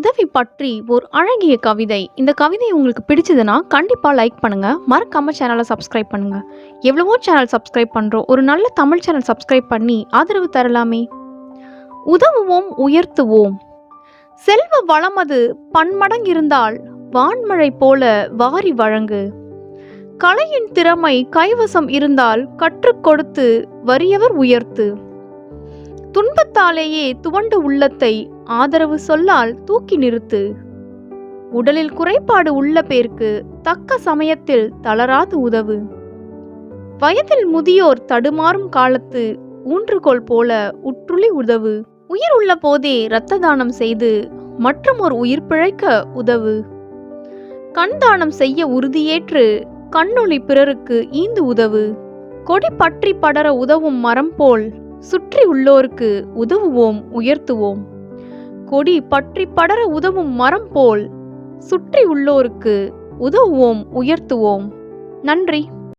உதவி பற்றி ஒரு அழகிய கவிதை. இந்த கவிதை உங்களுக்கு பிடிச்சதுன்னா கண்டிப்பாக லைக் பண்ணுங்கள் மறக்காம சேனலை சப்ஸ்கிரைப் பண்ணுங்கள் எவ்வளவோ சேனல் சப்ஸ்கிரைப் பண்ணுறோம் ஒரு நல்ல தமிழ் சேனல் சப்ஸ்கிரைப் பண்ணி ஆதரவு தரலாமே. உதவுவோம் உயர்த்துவோம். செல்வ வளமது பன்மடங்கிருந்தால் வான்மழை போல வாரி வழங்கு. கலையின் திறமை கைவசம் இருந்தால் கற்றுக் கொடுத்து வறியவர் உயர்த்து. துன்பத்தாலேயே துவண்டு உள்ளத்தை ஆதரவு சொல்லால் தூக்கி நிறுத்து. உடலில் குறைபாடு உள்ள பேருக்கு தக்க சமயத்தில் தளராது உதவு. வயதில் முதியோர் தடுமாறும் காலத்து ஊன்றுகோல் போல உற்றுளி உதவு. உயிர் உள்ள போதே இரத்த தானம் செய்து மற்றும் ஒரு உயிர் பிழைக்க உதவு. கண் தானம் செய்ய உறுதியேற்று கண்ணொளி பிறருக்கு ஈந்து உதவு. கொடி பற்றி படர உதவும் மரம் போல் சுற்றி உள்ளோருக்கு உதவுவோம் உயர்த்துவோம். கொடி பற்றி படர உதவும் மரம் போல். சுற்றி உள்ளோருக்கு உதவுவோம் உயர்த்துவோம். நன்றி.